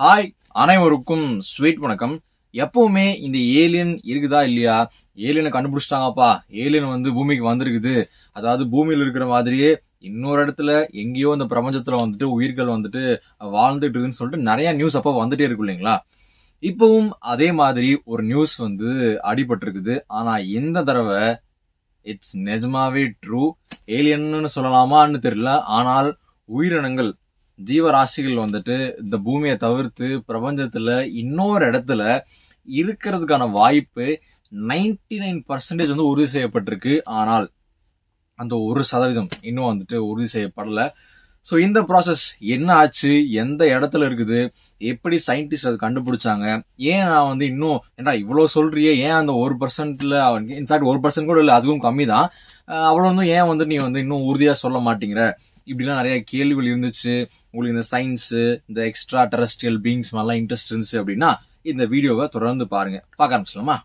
Hi அனைவருக்கும் sweet வணக்கம். எப்பவுமே இந்த ஏலியன் இருக்குதா இல்லையா? ஏலியனை கண்டுபிடிச்சிட்டாங்கப்பா. ஏலியன் வந்து பூமிக்கு வந்திருக்குது. அதாவது பூமியில் இருக்கிற மாதிரியே இன்னொரு இடத்துல எங்கேயோ இந்த பிரபஞ்சத்தில் வந்துட்டு உயிர்கள் வந்துட்டு வாழ்ந்துட்டு இருக்குன்னு சொல்லிட்டு நிறைய நியூஸ் அப்போ வந்துட்டே இருக்கு இல்லைங்களா? இப்பவும் அதே மாதிரி ஒரு நியூஸ் வந்து அடிபட்டிருக்குது. ஆனால் எந்த தடவை இட்ஸ் நிஜமாவே ட்ரூ ஏலியன்னு சொல்லலாமான்னு தெரியல. ஆனால் உயிரினங்கள் ஜீவராசிகள் வந்துட்டு இந்த பூமியை தவிர்த்து பிரபஞ்சத்துல இன்னொரு இடத்துல இருக்கிறதுக்கான வாய்ப்பு 99% நைன் பர்சன்டேஜ் வந்து உறுதி செய்யப்பட்டிருக்கு. ஆனால் அந்த ஒரு சதவீதம் இன்னும் வந்துட்டு உறுதி செய்யப்படல. ஸோ இந்த ப்ராசஸ் என்ன ஆச்சு? எந்த இடத்துல இருக்குது? எப்படி சயின்டிஸ்ட் அதை கண்டுபிடிச்சாங்க? ஏன் நான் வந்து இன்னும் ஏன்டா இவ்வளோ சொல்றியே? ஏன் அந்த ஒரு பர்சன்ட்ல இன்ஃபேக்ட் ஒரு பர்சன்ட் கூட இல்லை அதுவும் கம்மி தான் அவ்வளோ வந்து ஏன் வந்து நீ வந்து இன்னும் உறுதியாக சொல்ல மாட்டேங்கிற? இப்படிலாம் நிறைய கேள்விகள் இருந்துச்சு. உங்களுக்கு இந்த சயின்ஸு இந்த எக்ஸ்ட்ரா டெரஸ்ட்ரியல் பீங்ஸ் மாதிரிலாம் இன்ட்ரெஸ்ட் இருந்துச்சு அப்படின்னா இந்த வீடியோவை தொடர்ந்து பாருங்க. பார்க்க ஆரம்பிச்சலாமா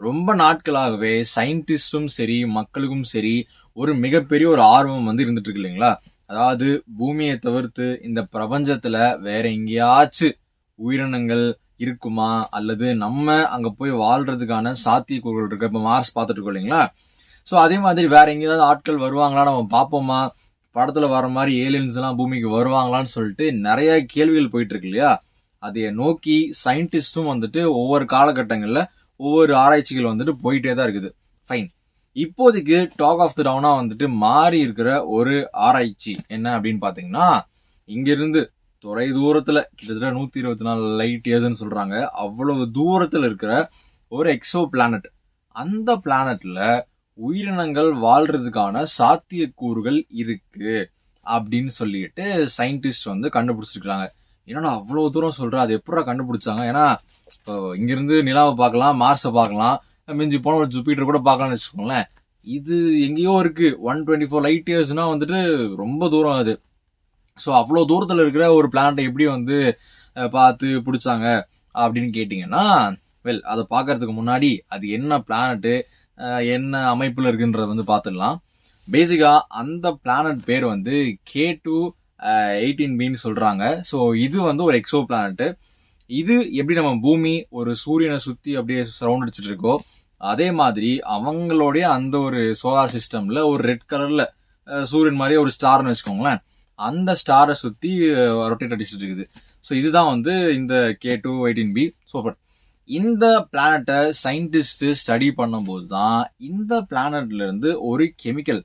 ரொம்ப நாட்களாகவே சயின்டிஸ்டும் சரி மக்களுக்கும் சரி ஒரு மிகப்பெரிய ஒரு ஆர்வம் வந்து இருந்துட்டு இருக்கு இல்லைங்களா? அதாவது பூமியை தவிர்த்து இந்த பிரபஞ்சத்துல வேற எங்கேயாச்சும் உயிரினங்கள் இருக்குமா? அல்லது நம்ம அங்க போய் வாழ்றதுக்கான சாத்தியக்கூறுகள் இருக்கு? இப்ப மார்ஸ் பார்த்துட்டு இருக்கோம் இல்லைங்களா? ஸோ அதே மாதிரி வேற எங்கேயாவது ஆட்கள் வருவாங்களா? நம்ம பார்ப்போமா? படத்துல வர மாதிரி ஏலியன்ஸ் எல்லாம் பூமிக்கு வருவாங்களான்னு சொல்லிட்டு நிறைய கேள்விகள் போயிட்டு இருக்கு இல்லையா? அதை நோக்கி சயின்டிஸ்டும் வந்துட்டு ஒவ்வொரு காலகட்டங்களில் ஒவ்வொரு ஆராய்ச்சிகள் வந்துட்டு போயிட்டே தான் இருக்குது. ஃபைன் இப்போதைக்கு டாக் ஆஃப் த டவுனாக வந்துட்டு மாறி இருக்கிற ஒரு ஆராய்ச்சி என்ன அப்படின்னு பார்த்தீங்கன்னா இங்கிருந்து தொலை தூரத்தில் கிட்டத்தட்ட நூற்றி இருபத்தி நாலு லைட் இயர்ஸ்ன்னு சொல்கிறாங்க அவ்வளவு தூரத்தில் இருக்கிற ஒரு எக்ஸோ பிளானட் அந்த பிளானட்டில் உயிரினங்கள் வாழ்கிறதுக்கான சாத்தியக்கூறுகள் இருக்குது அப்படின்னு சொல்லிட்டு சயின்டிஸ்ட் வந்து கண்டுபிடிச்சிருக்கிறாங்க. என்னடா அவ்வளோ தூரம் சொல்கிற அது எப்படா கண்டுபிடிச்சாங்க? ஏன்னா இப்போ இங்கேருந்து நிலாவை பார்க்கலாம் மார்ஸை பார்க்கலாம் மிஞ்சி போன ஒரு ஜூபிட்டர் கூட பார்க்கலாம்னு வச்சுக்கோங்களேன். இது எங்கேயோ இருக்குது ஒன் டுவெண்ட்டி ஃபோர் லைட் இயர்ஸ்னால் வந்துட்டு ரொம்ப தூரம் அது. ஸோ அவ்வளோ தூரத்தில் இருக்கிற ஒரு பிளானட்டை எப்படி வந்து பார்த்து பிடிச்சாங்க அப்படின்னு கேட்டிங்கன்னா வெல் அதை பார்க்கறதுக்கு முன்னாடி அது என்ன பிளானட்டு என்ன அமைப்பில் இருக்குன்றத வந்து பார்த்துடலாம். பேசிக்காக அந்த பிளானட் பேர் வந்து கே டூ எயிட்டீன் பின்னு சொல்கிறாங்க ஸோ இது வந்து ஒரு எக்ஸோ பிளானட்டு இது எப்படி நம்ம பூமி ஒரு சூரியனை சுற்றி அப்படியே சரௌண்ட் அடிச்சிட்டு இருக்கோ அதே மாதிரி அவங்களுடைய அந்த ஒரு சோலார் சிஸ்டமில் ஒரு ரெட் கலரில் சூரியன் மாதிரி ஒரு ஸ்டார்னு வச்சுக்கோங்களேன். அந்த ஸ்டாரை சுற்றி ரொட்டேட் அடிச்சுட்டு இருக்குது. ஸோ இதுதான் வந்து இந்த K two eighteen b super இந்த பிளானட்டை சயின்டிஸ்ட்டு ஸ்டடி பண்ணும்போது தான் இந்த பிளானட்லேருந்து ஒரு கெமிக்கல்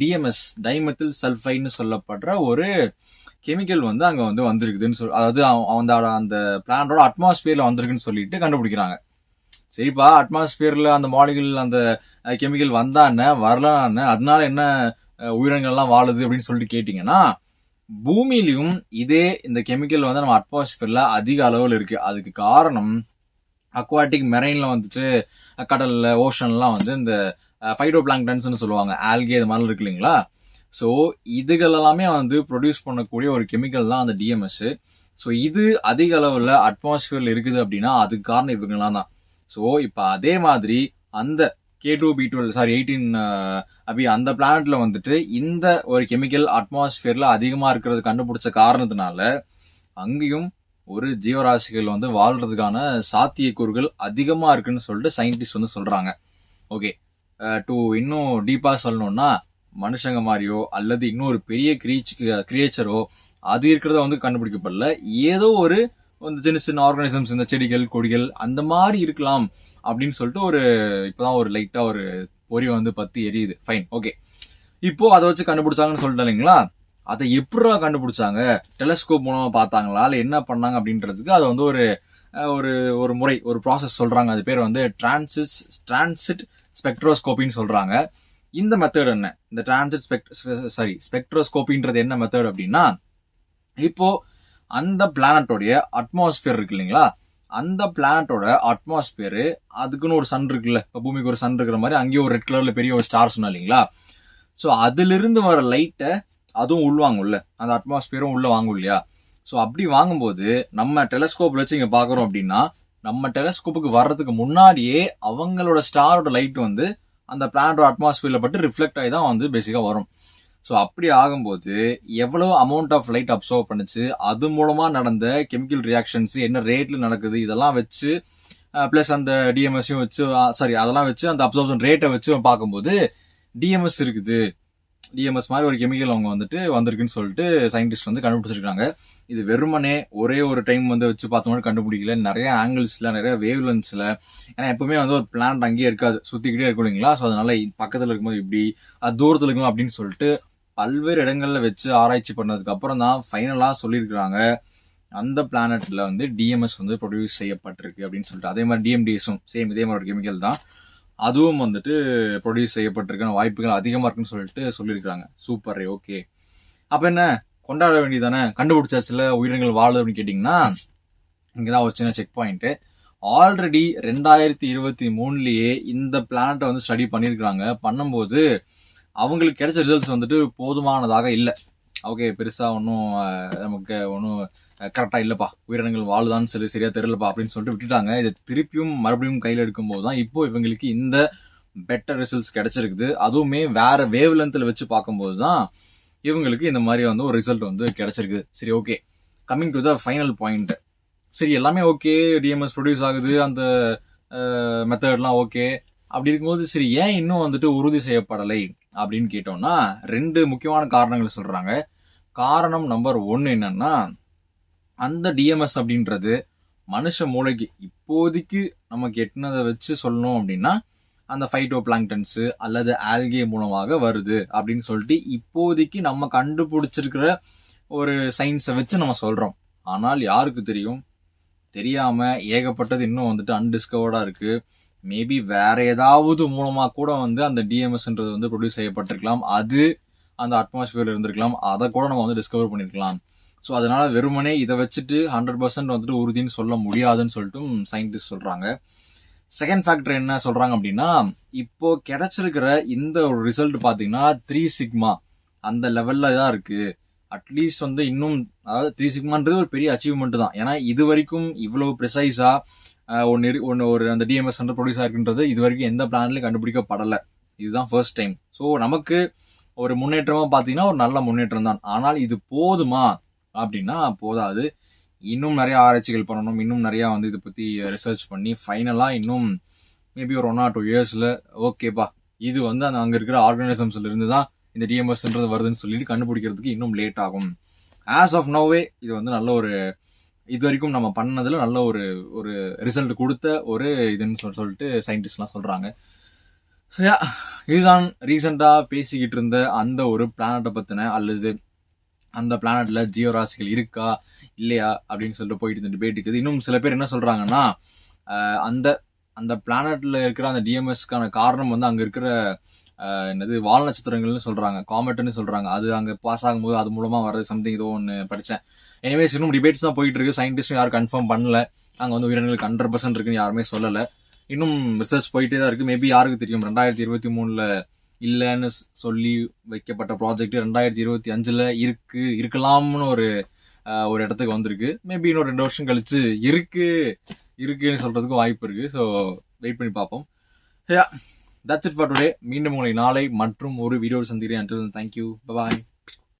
டிஎம்எஸ் டைமெத்தில் சல்ஃபைன்னு சொல்லப்படுற ஒரு கெமிக்கல் வந்து அங்கே வந்து வந்திருக்குதுன்னு சொல் அதாவது அந்த அந்த பிளானட்டோட அட்மாஸ்பியரில் வந்திருக்குன்னு சொல்லிட்டு கண்டுபிடிக்கிறாங்க. சரிப்பா அட்மாஸ்பியரில் அந்த மாலிகுல் அந்த கெமிக்கல் வந்தான்னு வரலான்னு என்ன அதனால என்ன உயிரினங்கள்லாம் வாழுது அப்படின்னு சொல்லிட்டு கேட்டிங்கன்னா பூமியிலையும் இதே இந்த கெமிக்கல் வந்து நம்ம அட்மாஸ்பியர்ல அதிக அளவில் இருக்கு. அதுக்கு காரணம் அக்வாட்டிக் மெரைன்ல வந்துட்டு கடலில் கடல்ல ஓஷன்லாம் வந்து இந்த ஃபைட்டோ பிளாங்டன்ஸ்னு சொல்லுவாங்க. ஆல்கே இது மாதிரி இருக்கு இல்லைங்களா? ஸோ இதுகள் எல்லாமே வந்து ப்ரொடியூஸ் பண்ணக்கூடிய ஒரு கெமிக்கல் தான் அந்த டிஎம்எஸ் ஸோ இது அதிக அளவில் அட்மாஸ்பியர்ல இருக்குது அப்படின்னா அதுக்கு காரணம் இவங்கெல்லாம் தான். ஸோ இப்போ அதே மாதிரி அந்த K two b twelve sorry eighteen அப்படி அந்த பிளானட்ல வந்துட்டு இந்த ஒரு கெமிக்கல் அட்மாஸ்பியர்ல அதிகமா இருக்கிறது கண்டுபிடிச்ச காரணத்தினால அங்கேயும் ஒரு ஜீவராசிகள் வந்து வாழ்றதுக்கான சாத்தியக்கூறுகள் அதிகமா இருக்குன்னு சொல்லிட்டு சயின்டிஸ்ட் வந்து சொல்றாங்க. ஓகே டு uh, இன்னும் டீப்பா சொல்லணும்னா மனுஷங்க மாதிரியோ அல்லது இன்னொரு பெரிய கிரீச் கிரியேச்சரோ அது இருக்கிறத வந்து கண்டுபிடிக்கப்படல. ஏதோ ஒரு இந்த சின்ன சின்ன ஆர்கானிசம்ஸ் இந்த செடிகள் கொடிகள் அந்த மாதிரி இருக்கலாம் அப்படின்னு சொல்லிட்டு ஒரு இப்போதான் ஒரு லைட்டாக ஒரு பொறி வந்து பத்தி எரியுது. ஃபைன் ஓகே இப்போ அதை வச்சு கண்டுபிடிச்சாங்கன்னு சொல்லிட்டேன் இல்லைங்களா? அதை எப்படா கண்டுபிடிச்சாங்க? டெலஸ்கோப் மூலமாக பார்த்தாங்களா? இல்லை என்ன பண்ணாங்க அப்படின்றதுக்கு அதை வந்து ஒரு ஒரு ஒரு முறை ஒரு ப்ராசஸ் சொல்கிறாங்க அது பேர் வந்து டிரான்சிட் டிரான்சிட் ஸ்பெக்ட்ரோஸ்கோப்பின்னு சொல்கிறாங்க இந்த மெத்தட் என்ன? இந்த டிரான்சிட் ஸ்பெக்ட் சாரி ஸ்பெக்ட்ரோஸ்கோப்பின்றது என்ன மெத்தட் அப்படின்னா இப்போது அந்த பிளானட்டோடைய அட்மாஸ்பியர் இருக்கு இல்லைங்களா? அந்த பிளானட்டோட அட்மாஸ்பியர் அதுக்குன்னு ஒரு சன் இருக்குல்ல? இப்போ பூமிக்கு ஒரு சன் இருக்கிற மாதிரி அங்கேயும் ஒரு ரெட் கலரில் பெரிய ஒரு ஸ்டார் சொன்னா இல்லைங்களா? ஸோ அதிலிருந்து வர லைட்டை அதுவும் உள்வாங்கும்ல அந்த அட்மாஸ்பியரும் உள்ளே வாங்கும் இல்லையா? ஸோ அப்படி வாங்கும்போது நம்ம டெலஸ்கோப் வச்சு இங்கே பார்க்குறோம் அப்படின்னா நம்ம டெலஸ்கோப்புக்கு வர்றதுக்கு முன்னாடியே அவங்களோட ஸ்டாரோட லைட் வந்து அந்த பிளானட்டோட அட்மாஸ்பியரில் பட்டு ரிஃப்ளெக்ட் ஆகி தான் வந்து பேசிக்காக வரும். ஸோ அப்படி ஆகும்போது எவ்வளோ அமௌண்ட் ஆஃப் லைட் அப்சர்வ் பண்ணுச்சு அது மூலமாக நடந்த கெமிக்கல் ரியாக்ஷன்ஸ் என்ன ரேட்டில் நடக்குது இதெல்லாம் வச்சு ப்ளஸ் அந்த டிஎம்எஸ்ஸையும் வச்சு சாரி அதெல்லாம் வச்சு அந்த அப்சர்வேஷன் ரேட்டை வச்சு பார்க்கும்போது டிஎம்எஸ் இருக்குது. டிஎம்எஸ் மாதிரி ஒரு கெமிக்கல் அவங்க வந்துட்டு வந்திருக்குன்னு சொல்லிட்டு சயின்டிஸ்ட் வந்து கண்டுபிடிச்சிருக்காங்க. இது வெறுமனே ஒரே ஒரு டைம் வந்து வச்சு பார்த்தோம்னா கண்டுபிடிக்கல. நிறைய ஆங்கிள்ஸில் நிறைய வேவ்லன்ஸில் ஏன்னா எப்பவுமே வந்து ஒரு பிளான்ட் அங்கேயே இருக்காது. சுற்றிக்கிட்டே இருக்கும் இல்லைங்களா? ஸோ அதனால பக்கத்தில் இருக்கும்போது இப்படி அது தூரத்தில் இருக்கும் அப்படின்னு சொல்லிட்டு பல்வேறு இடங்களில் வச்சு ஆராய்ச்சி பண்ணதுக்கு அப்புறம் தான் ஃபைனலாக சொல்லியிருக்கிறாங்க. அந்த பிளானட்டில் வந்து டிஎம்எஸ் வந்து ப்ரொடியூஸ் செய்யப்பட்டிருக்கு அப்படின்னு சொல்லிட்டு. அதே மாதிரி டிஎம்டிஎஸும் சேம் இதே மாதிரி ஒரு கெமிக்கல் தான். அதுவும் வந்துட்டு ப்ரொடியூஸ் செய்யப்பட்டிருக்கான வாய்ப்புகள் அதிகமாக இருக்குன்னு சொல்லிட்டு சொல்லியிருக்கிறாங்க. சூப்பர் ஓகே அப்போ என்ன? கொண்டாட வேண்டியதானே கண்டுபிடிச்சாச்சுல உயிரினங்கள் வாழுது அப்படின்னு கேட்டிங்கன்னா இங்கே தான் ஒரு சின்ன செக் பாயிண்ட்டு ஆல்ரெடி ரெண்டாயிரத்தி இருபத்தி மூணுலேயே இந்த பிளானட்டை வந்து ஸ்டடி பண்ணியிருக்கிறாங்க. பண்ணும்போது அவங்களுக்கு கிடைச்ச ரிசல்ட்ஸ் வந்துட்டு போதுமானதாக இல்லை. ஓகே பெருசாக ஒன்றும் நமக்கு ஒன்றும் கரெக்டாக இல்லைப்பா. உயிரினங்கள் வாழுதான்னு சொல்லி சரியாக தெரியலப்பா அப்படின்னு சொல்லிட்டு விட்டுட்டாங்க. இதை திருப்பியும் மறுபடியும் கையில் எடுக்கும்போது தான் இப்போ இவங்களுக்கு இந்த பெட்டர் ரிசல்ட்ஸ் கிடைச்சிருக்குது. அதுவுமே வேற வேவ் லென்த்தில் வச்சு பார்க்கும்போது தான் இவங்களுக்கு இந்த மாதிரி வந்து ஒரு ரிசல்ட் வந்து கிடைச்சிருக்கு. சரி okay coming to the final point சரி எல்லாமே ஓகே டிஎம்எஸ் ப்ரொடியூஸ் ஆகுது. அந்த மெத்தட்லாம் ஓகே அப்படி இருக்கும்போது சரி ஏன் இன்னும் வந்துட்டு உறுதி செய்யப்படலை? அப்படின்னு கேட்டோம்னா ரெண்டு முக்கியமான காரணங்கள் சொல்கிறாங்க காரணம் நம்பர் ஒன்று என்னன்னா அந்த டிஎம்எஸ் அப்படின்றது மனுஷ மூளைக்கு இப்போதைக்கு நமக்கு எட்டினதை வச்சு சொல்லணும் அப்படின்னா அந்த ஃபைட்டோ பிளாங்டன்ஸு அல்லது ஆல்கே மூலமாக வருது அப்படின்னு சொல்லிட்டு இப்போதைக்கு நம்ம கண்டுபிடிச்சிருக்கிற ஒரு சயின்ஸை வச்சு நம்ம சொல்கிறோம் ஆனால் யாருக்கு தெரியும்? தெரியாமல் ஏகப்பட்டது இன்னும் வந்துட்டு அன்டிஸ்கவர்டாக இருக்குது மேபி வேற ஏதாவது மூலமாக கூட வந்து அந்த டிஎம்எஸ்ன்றது வந்து ப்ரொடியூஸ் செய்யப்பட்டிருக்கலாம். அது அந்த அட்மாஸ்பியர்ல இருந்திருக்கலாம். அதை கூட நம்ம வந்து டிஸ்கவர் பண்ணிருக்கலாம். ஸோ அதனால வெறுமனே இதை வச்சுட்டு ஹண்ட்ரட் பர்சன்ட் வந்துட்டு உறுதின்னு சொல்ல முடியாதுன்னு சொல்லிட்டு சயின்டிஸ்ட் சொல்றாங்க. செகண்ட் ஃபேக்டர் என்ன சொல்றாங்க அப்படின்னா இப்போ கிடைச்சிருக்கிற இந்த ஒரு ரிசல்ட் பார்த்தீங்கன்னா த்ரீ சிக்மா அந்த லெவல்ல தான் இருக்கு. அட்லீஸ்ட் வந்து இன்னும் அதாவது த்ரீ சிக்மான்றது ஒரு பெரிய அச்சீவ்மெண்ட் தான். ஏன்னா இது வரைக்கும் இவ்வளவு ப்ரிசைஸா ஒன்று ஒன்று ஒரு அந்த டிஎம்எஸ் வந்து ப்ரொடியூஸ் ஆயிருக்குன்றது இது வரைக்கும் எந்த பிளான்லையும் கண்டுபிடிக்கப்படலை. இதுதான் ஃபர்ஸ்ட் டைம் ஸோ நமக்கு ஒரு முன்னேற்றமாக பார்த்தீங்கன்னா ஒரு நல்ல முன்னேற்றம் தான். ஆனால் இது போதுமா? அப்படின்னா போதாது. இன்னும் நிறைய ஆராய்ச்சிகள் பண்ணணும். இன்னும் நிறையா வந்து இதை பற்றி ரிசர்ச் பண்ணி ஃபைனலாக இன்னும் மேபி ஒரு ஒன் ஆர் டூ இயர்ஸில் ஓகேப்பா இது வந்து அந்த அங்கே இருக்கிற ஆர்கானிசம்ஸ்ல இருந்து தான் இந்த டிஎம்எஸ்ன்றது வருதுன்னு சொல்லிட்டு கண்டுபிடிக்கிறதுக்கு இன்னும் லேட் ஆகும். ஆஸ் ஆஃப் நோவே இது வந்து நல்ல ஒரு இது வரைக்கும் நம்ம பண்ணதில் நல்ல ஒரு ஒரு ரிசல்ட் கொடுத்த ஒரு இதுன்னு சொல்லிட்டு சயின்டிஸ்ட்லாம் சொல்கிறாங்க ஸோ யா இதுதான் ரீசெண்டாக பேசிக்கிட்டு இருந்த அந்த ஒரு பிளானட்டை பற்றின அல்லது அந்த பிளானட்டில் ஜியோராசிகள் இருக்கா இல்லையா அப்படின்னு சொல்லிட்டு போயிட்டு இருந்த டிபேட் இருக்குது. இன்னும் சில பேர் என்ன சொல்கிறாங்கன்னா அந்த அந்த பிளானட்டில் இருக்கிற அந்த டிஎம்எஸ்க்கான காரணம் வந்து அங்கே இருக்கிற என்னது வால் நட்சத்திரங்கள்னு சொல்கிறாங்க காமெட்னு சொல்கிறாங்க அது அங்கே பாஸ் ஆகும்போது அது மூலமாக வர்றது சம்திங் ஏதோ ஒன்று படித்தேன் எனிவேஸ் இன்னும் டிபேட்ஸ் தான் போயிட்டு இருக்கு சயின்டிஸ்டும் யாரும் கன்ஃபார்ம் பண்ணல. அங்கே வந்து உயிரினங்களுக்கு ஹண்ட்ரட் பர்சன்ட் இருக்குன்னு யாருமே சொல்லலை. இன்னும் ரிசர்ச் போயிட்டே தான் இருக்குது மேபி யாருக்கு தெரியும்? ரெண்டாயிரத்தி இருபத்தி மூணில் இல்லைன்னு சொல்லி வைக்கப்பட்ட ப்ராஜெக்ட் ரெண்டாயிரத்தி இருபத்தி அஞ்சில் இருக்கு. இருக்கலாம்னு ஒரு ஒரு இடத்துக்கு வந்திருக்கு. மேபி இன்னொரு ரெண்டு வருஷம் கழிச்சு இருக்கு. இருக்குன்னு சொல்றதுக்கு வாய்ப்பு இருக்கு. ஸோ வெயிட் பண்ணி பார்ப்போம். தட்ஸ் இட் ஃபார் டுடே மீண்டும் உங்களை நாளை மற்றும் ஒரு வீடியோ சந்திக்கிறேன். Thank you bye